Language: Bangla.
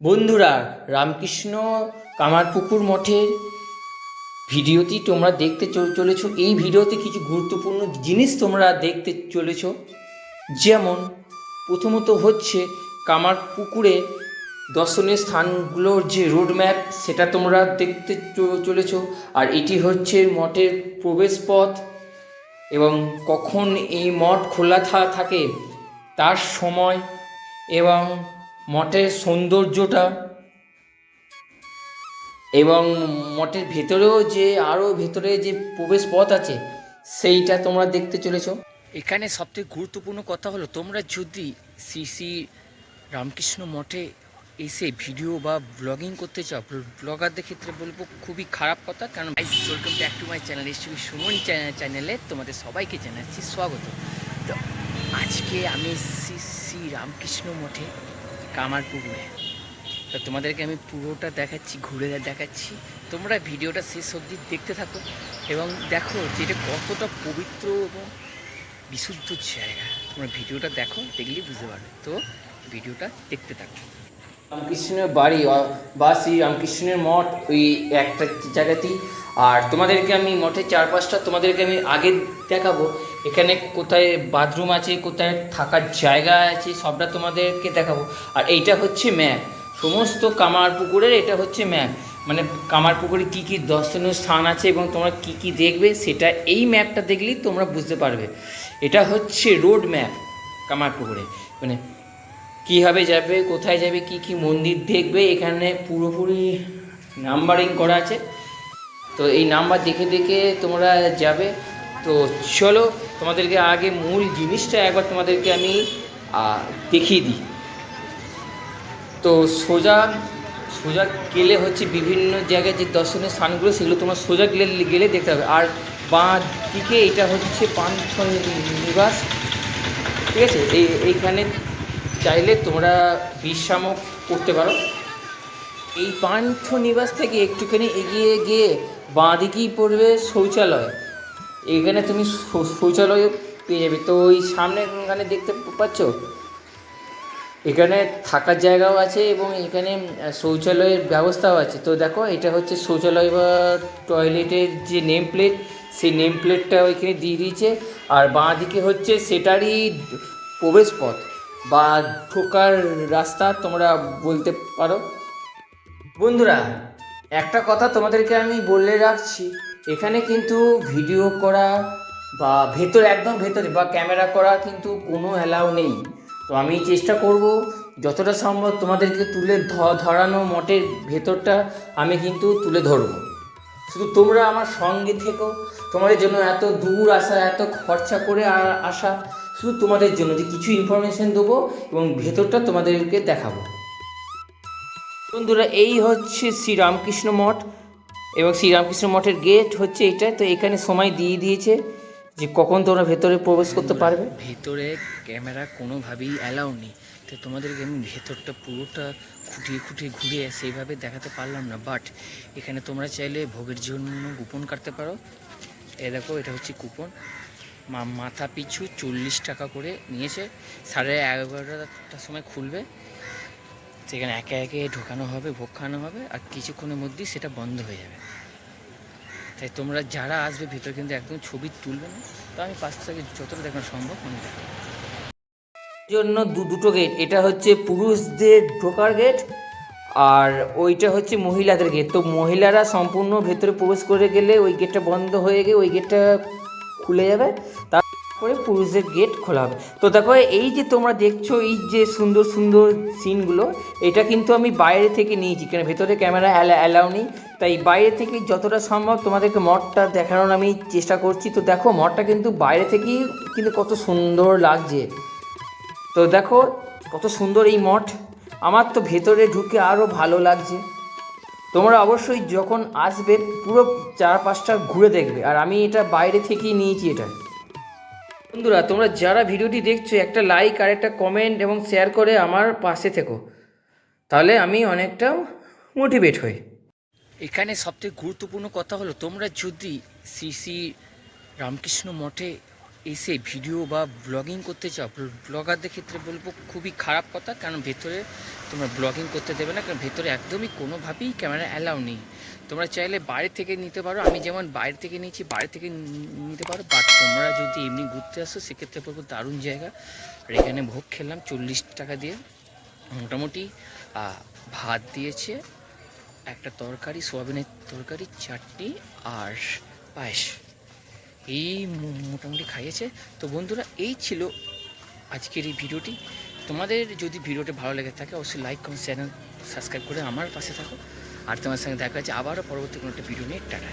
বন্ধুরা, রামকৃষ্ণ কামারপুকুর মঠের ভিডিওটি তোমরা দেখতে চলেছ। এই ভিডিওতে কিছু গুরুত্বপূর্ণ জিনিস তোমরা দেখতে চলেছ। যেমন, প্রথমত হচ্ছে কামারপুকুরে দর্শনীয় স্থানগুলোর যে রোডম্যাপ সেটা তোমরা দেখতে চলেছো। আর এটি হচ্ছে মঠের প্রবেশপথ এবং কখন এই মঠ খোলা থাকে, তার সময় এবং মঠের সৌন্দর্যটা এবং মঠের ভেতরেও যে আরও ভেতরে যে প্রবেশ পথ আছে, সেইটা তোমরা দেখতে চলেছ। এখানে সবথেকে গুরুত্বপূর্ণ কথা হলো, তোমরা যদি শ্রী শ্রী রামকৃষ্ণ মঠে এসে ভিডিও বা ব্লগিং করতে চাও ব্লগারদের ক্ষেত্রে বলব খুবই খারাপ কথা, কারণ welcome back to my channel SB Suman চ্যানেলে তোমাদের সবাইকে জানাচ্ছি স্বাগত। তো আজকে আমি শ্রী শ্রী রামকৃষ্ণ মঠে কামারপুকুরে তো তোমাদেরকে আমি পুরোটা দেখাচ্ছি, ঘুরে দেখাচ্ছি। তোমরা ভিডিওটা শেষ অবধি দেখতে থাকো এবং দেখো যে এটা কতটা পবিত্র এবং বিশুদ্ধ জায়গা। তোমরা ভিডিওটা দেখো, দেখলেই বুঝতে পারবে। তো ভিডিওটা দেখতে থাকো। রামকৃষ্ণের বাড়ি বা শ্রী রামকৃষ্ণের মঠ, ওই একটা জায়গাতেই। আর তোমাদেরকে আমি মঠের চারপাশটা তোমাদেরকে আমি আগে দেখাবো। এখানে কোথায় বাথরুম আছে, কোথায় থাকার জায়গা আছে, সবটা তোমাদেরকে দেখাবো। আর এইটা হচ্ছে ম্যাপ। সমস্ত কামার পুকুরের এটা হচ্ছে ম্যাপ। মানে কামার পুকুরে কী কী দর্শনীয় স্থান আছে এবং তোমরা কী কী দেখবে, সেটা এই ম্যাপটা দেখলেই তোমরা বুঝতে পারবে। এটা হচ্ছে রোড ম্যাপ কামার পুকুরে। মানে কীভাবে যাবে, কোথায় যাবে, কি কি মন্দির দেখবে, এখানে পুরোপুরি নাম্বারিং করা আছে। তো এই নাম্বার দেখে দেখে তোমরা যাবে। তো চলো তোমাদেরকে আগে মূল জিনিসটা একবার তোমাদেরকে আমি দেখিয়ে দিই। তো সোজা সোজা গেলে হচ্ছে বিভিন্ন জায়গায় যে দর্শনীয় স্থানগুলো, সেগুলো তোমার সোজা গেলে গেলে দেখতে হবে আর বাঁ দিকে এটা হচ্ছে পান্থ নিবাস, ঠিক আছে? এই, এইখানে চাইলে তোমরা বিশ্রামও করতে পারো। এই পান্থ নিবাস থেকে একটুখানি এগিয়ে গিয়ে বাঁ দিকেই পড়বে শৌচালয়। এখানে তুমি শৌচালয় পেয়ে যাবে। তো ওই সামনে এখানে দেখতে পাচ্ছ? এখানে থাকার জায়গাও আছে এবং এখানে শৌচালয়ের ব্যবস্থাও আছে। তো দেখো, এটা হচ্ছে শৌচালয় বা টয়লেটের যে নেম প্লেট সেই নেম প্লেটটা ওইখানে দিয়ে দিয়েছে। আর বাঁ দিকে হচ্ছে সেটারই প্রবেশ পথ বা ঢোকার রাস্তা তোমরা বলতে পারো। বন্ধুরা, একটা কথা তোমাদেরকে আমি বলে রাখছি। এখানে কিন্তু ভিডিও করা বা ভেতরে, একদম ভেতরে বা ক্যামেরা করা কিন্তু কোনো অ্যালাউ নেই। তো আমি চেষ্টা করব যতটা সম্ভব তোমাদেরকে তুলে ধরানো মঠের ভেতরটা আমি কিন্তু তুলে ধরবো। শুধু তোমরা আমার সঙ্গে থেকো, তোমাদের জন্য এত দূর আসা, এত খরচা করে আসা, শুধু তোমাদের জন্য যে কিছু ইনফরমেশন দেবো এবং ভেতরটা তোমাদেরকে দেখাবো। বন্ধুরা, এই হচ্ছে শ্রী রামকৃষ্ণ মঠ। এবং শ্রীরামকৃষ্ণ মঠের গেট হচ্ছে এটা তো এখানে সময় দিয়ে দিয়েছে যে কখন তোমরা ভেতরে প্রবেশ করতে পারবে। ভেতরে ক্যামেরা কোনোভাবেই অ্যালাউ নেই। তো তোমাদেরকে আমি ভেতরটা পুরোটা খুঁটিয়ে খুঁটিয়ে ঘুরিয়ে সেইভাবে দেখাতে পারলাম না বাট এখানে তোমরা চাইলে ভোগের জন্য কুপন কাটতে পারো। এ দেখো এটা হচ্ছে কুপন মা মাথা পিছু চল্লিশ টাকা করে নিয়েছে। সাড়ে এগারোটার সময় খুলবে। সেখানে একে একে ঢোকানো হবে, ভোগ হবে, আর কিছুক্ষণের মধ্যেই সেটা বন্ধ হয়ে যাবে। তাই তোমরা যারা আসবে, ভেতর কিন্তু একদম ছবি তুলবে না। তো আমি পাশ থেকে যতটা দেখানো সম্ভব আমি দেখাবো। জন্য দু দুটো গেট এটা হচ্ছে পুরুষদের ঢোকার গেট আর ওইটা হচ্ছে মহিলাদের গেট তো মহিলারা সম্পূর্ণ ভেতরে প্রবেশ করে গেলে ওই গেটটা বন্ধ হয়ে গিয়ে ওই গেটটা খুলে যাবে। তারপরে পুরুষদের গেট খোলা হবে। তো দেখো, এই যে তোমরা দেখছ, এই যে সুন্দর সুন্দর সিনগুলো এটা কিন্তু আমি বাইরে থেকে নিয়েছি, কেন ভেতরে ক্যামেরা অ্যালাউ নেই। তাই বাইরে থেকে যতটা সম্ভব তোমাদেরকে মঠটা দেখানোর আমি চেষ্টা করছি। তো দেখো, মঠটা কিন্তু বাইরে থেকেই কিন্তু কত সুন্দর লাগছে। তো দেখো, কত সুন্দর এই মঠ। আমার তো ভেতরে ঢুকে আরও ভালো লাগছে। তোমরা অবশ্যই যখন আসবে, পুরো চারপাশটা ঘুরে দেখবে। আর আমি এটা বাইরে থেকেই নিয়েছি এটা। বন্ধুরা, তোমরা যারা ভিডিওটি দেখছ, একটা লাইক আর একটা কমেন্ট এবং শেয়ার করে আমার পাশে থেকো। তাহলে আমি অনেকটা মোটিভেট হই। এখানে সবথেকে গুরুত্বপূর্ণ কথা হলো, তোমরা যদি শ্রী শ্রী রামকৃষ্ণ মঠে এসে ভিডিও বা ব্লগিং করতে চাও ব্লগারদের ক্ষেত্রে বলব খুবই খারাপ কথা, কারণ ভেতরে তোমরা ব্লগিং করতে দেবে না, কারণ ভেতরে একদমই কোনোভাবেই ক্যামেরা অ্যালাউ নেই। তোমরা চাইলে বাইরে থেকে নিতে পারো, আমি যেমন বাইরে থেকে নিয়েছি, বাইরে থেকে নিতে পারো বাট তোমরা যদি এমনি ঘুরতে আসো, সেক্ষেত্রে বলব দারুণ জায়গা। আর এখানে ভোগ খেলাম চল্লিশ টাকা দিয়ে, মোটামুটি ভাত দিয়েছে, একটা তরকারি, সোয়াবিনের তরকারি, চাটনি আর পায়েস। এই মোটামুটি খাইয়েছে। তো বন্ধুরা, এই ছিল আজকের এই ভিডিওটি। তোমাদের যদি ভিডিওটি ভালো লেগে থাকে, অবশ্যই লাইক কমেন্ট চ্যানেল সাবস্ক্রাইব করে আমার পাশে থাকো। আর তোমার সঙ্গে দেখা যাচ্ছে আবারও পরবর্তী কোনো একটা ভিডিও নিয়ে। টাটা।